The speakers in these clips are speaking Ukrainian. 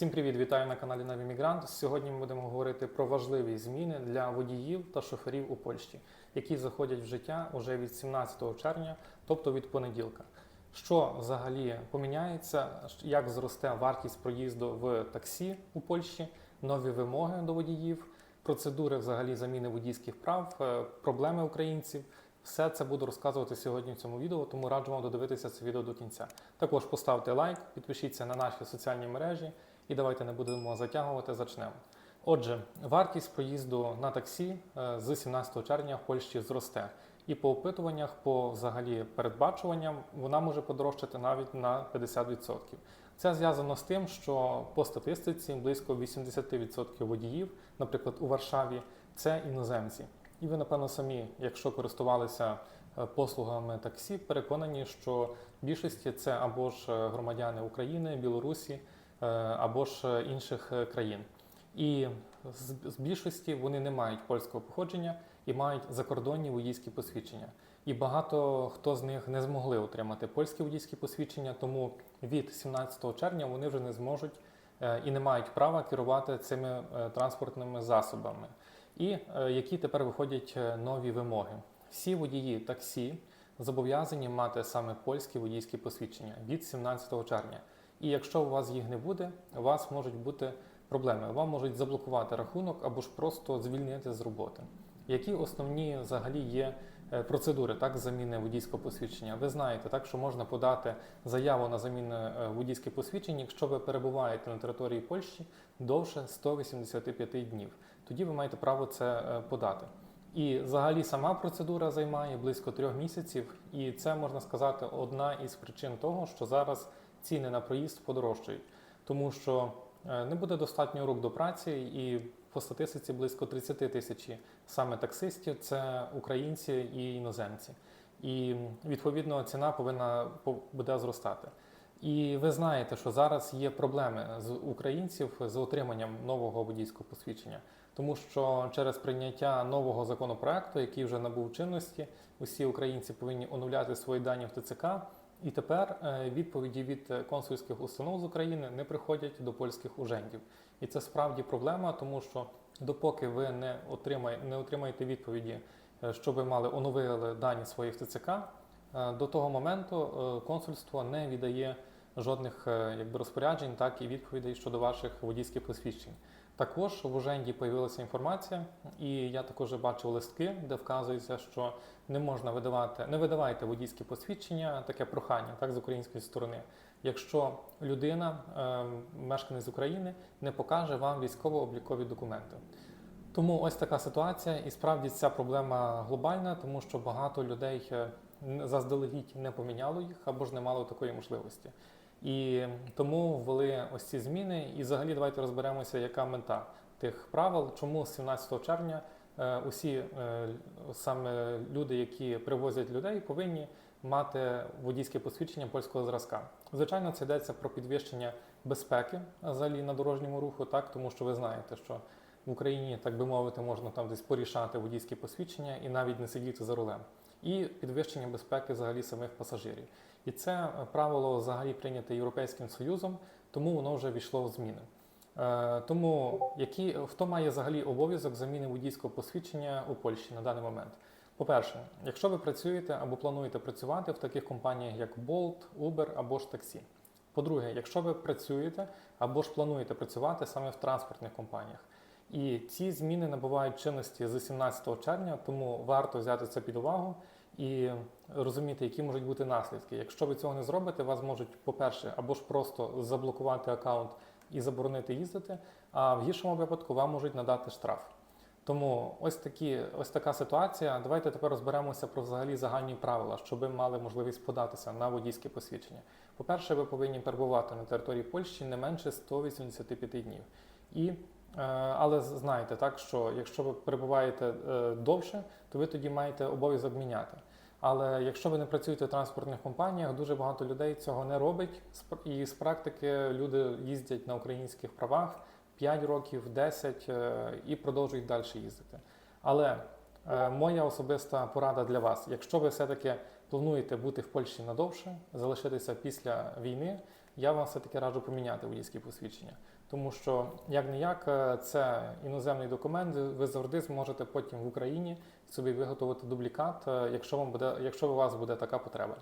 Всім привіт, вітаю на каналі Навімігрант. Сьогодні ми будемо говорити про важливі зміни для водіїв та шоферів у Польщі, які заходять в життя уже від 17 червня, тобто від понеділка. Що взагалі поміняється, як зросте вартість проїзду в таксі у Польщі, нові вимоги до водіїв, процедури взагалі заміни водійських прав, е, проблеми українців. Все це буду розказувати сьогодні в цьому відео, тому раджу вам додивитися це відео до кінця. Також поставте лайк, підпишіться на наші соціальні мережі і давайте не будемо затягувати, зачнемо. Отже, вартість проїзду на таксі е, з 17 червня в Польщі зросте. І по опитуваннях, по взагалі передбачуванням, вона може подорожчати навіть на 50%. Це зв'язано з тим, що по статистиці близько 80% водіїв, наприклад, у Варшаві, це іноземці. І ви, напевно, самі, якщо користувалися е, послугами таксі, переконані, що більшості це або ж е, громадяни України, Білорусі, е, або ж інших країн. І з більшості вони не мають польського походження і мають закордонні водійські посвідчення. І багато хто з них не змогли отримати польські водійські посвідчення, тому від 17 червня вони вже не зможуть і не мають права керувати цими е, транспортними засобами. І е, які тепер виходять е, нові вимоги. Всі водії таксі зобов'язані мати саме польські водійські посвідчення від 17 червня. І якщо у вас їх не буде, у вас можуть бути проблеми. Вам можуть заблокувати рахунок або ж просто звільнити з роботи. Які основні взагалі є е, процедури так заміни водійського посвідчення? Ви знаєте, так що можна подати заяву на заміну е, водійських посвідчень, якщо ви перебуваєте на території Польщі довше 185 днів. Тоді ви маєте право це е, подати. І взагалі сама процедура займає близько трьох місяців, і це можна сказати одна із причин того, що зараз ціни на проїзд подорожчають, тому що е, не буде достатньо рук до праці, і по статистиці близько 30 тисяч саме таксистів це українці і іноземці. І відповідно ціна повинна буде зростати. І ви знаєте, що зараз є проблеми з українців з отриманням нового водійського посвідчення, тому що через прийняття нового законопроекту, який вже набув чинності, усі українці повинні оновляти свої дані в ТЦК. І тепер е, відповіді від консульських установ з України не приходять до польських ужендів. І це справді проблема, тому що допоки ви не отримаєте, не отримаєте відповіді, е, що ви мали оновили дані своїх ТЦК, е, до того моменту консульство не віддає жодних якби, розпоряджень, так і відповідей щодо ваших водійських посвідчень. Також в Уженді появилася інформація, і я також бачив листки, де вказується, що не можна видавати, не видавайте водійські посвідчення, таке прохання, так з української сторони, якщо людина, е, мешканець України, не покаже вам військово-облікові документи. Тому ось така ситуація, і справді ця проблема глобальна, тому що багато людей е, заздалегідь не поміняло їх або ж не мало такої можливості. І тому ввели ось ці зміни. І взагалі давайте розберемося, яка мета тих правил, чому з 17 червня е, усі е, саме люди, які привозять людей, повинні мати водійське посвідчення польського зразка. Звичайно, це йдеться про підвищення безпеки взагалі на дорожньому руху, так тому що ви знаєте, що в Україні, так би мовити, можна там десь порішати водійські посвідчення і навіть не сидіти за рулем. І підвищення безпеки взагалі самих пасажирів. І це правило взагалі прийняте Європейським Союзом, тому воно вже війшло в зміни. Е, тому які, хто має взагалі обов'язок заміни водійського посвідчення у Польщі на даний момент? По-перше, якщо ви працюєте або плануєте працювати в таких компаніях, як Bolt, Uber або ж таксі. По-друге, якщо ви працюєте або ж плануєте працювати саме в транспортних компаніях. І ці зміни набувають чинності з 17 червня, тому варто взяти це під увагу і розуміти, які можуть бути наслідки. Якщо ви цього не зробите, вас можуть, по-перше, або ж просто заблокувати аккаунт і заборонити їздити, а в гіршому випадку вам можуть надати штраф. Тому ось такі, ось така ситуація. Давайте тепер розберемося про взагалі загальні правила, щоб ви мали можливість податися на водійське посвідчення. По-перше, ви повинні перебувати на території Польщі не менше 185 днів. І, але знаєте, так, що якщо ви перебуваєте е, довше, то ви тоді маєте обов'язок міняти. Але якщо ви не працюєте в транспортних компаніях, дуже багато людей цього не робить. І з практики люди їздять на українських правах 5 років, 10 е, і продовжують далі їздити. Але е, моя особиста порада для вас: якщо ви все-таки плануєте бути в Польщі надовше, залишитися після війни, я вам все-таки раджу поміняти водійські посвідчення. Тому що як не як це іноземний документ, ви завжди зможете потім в Україні собі виготовити дублікат, е, якщо вам буде, якщо у вас буде така потреба.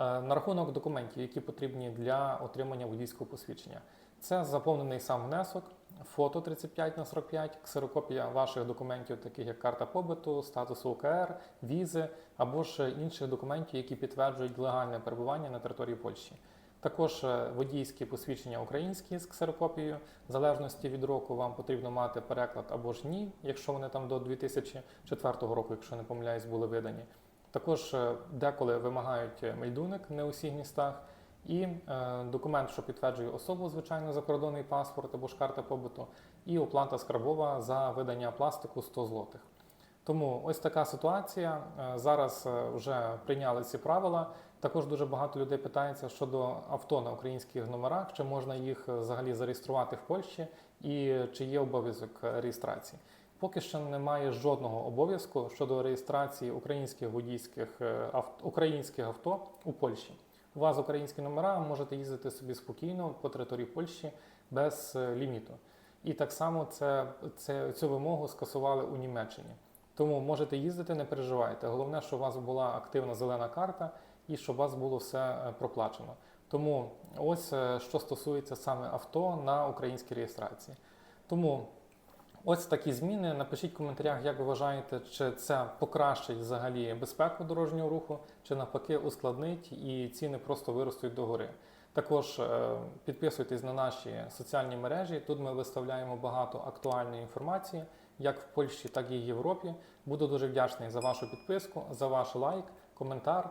Е, На рахунок документів, які потрібні для отримання водійського посвідчення, це заповнений сам внесок, фото 35 на 45, ксерокопія ваших документів, таких як карта побуту, статус УКР, візи або ж інших документів, які підтверджують легальне перебування на території Польщі. Також е, водійські посвідчення українські з ксерокопією, в залежності від року вам потрібно мати переклад або ж ні, якщо вони там до 2004 року, якщо не помиляюсь, були видані. Також е, деколи вимагають е, мельдуник не у всіх містах, і е, документ, що підтверджує особу, звичайно, закордонний паспорт або ж карта побуту, і оплата скарбова за видання пластику 100 злотих. Тому ось така ситуація. Зараз вже прийняли ці правила. Також дуже багато людей питається щодо авто на українських номерах, чи можна їх е, взагалі зареєструвати в Польщі, і чи є обов'язок е, реєстрації. Поки що немає жодного обов'язку щодо реєстрації українських водійських е, авто, українських авто у Польщі. У вас українські номера, можете їздити собі спокійно по території Польщі без ліміту. І так само це, це, цю вимогу скасували у Німеччині. Тому можете їздити, не переживайте. Головне, щоб у вас була активна зелена карта і щоб у вас було все е, проплачено. Тому ось е, що стосується саме авто на українській реєстрації. Тому ось такі зміни. Напишіть в коментарях, як ви вважаєте, чи це покращить взагалі безпеку дорожнього руху, чи навпаки ускладнить і ціни просто виростуть догори. Також е, підписуйтесь на наші соціальні мережі. Тут ми виставляємо багато актуальної інформації, як в Польщі, так і в Європі. Буду дуже вдячний за вашу підписку, за ваш лайк, коментар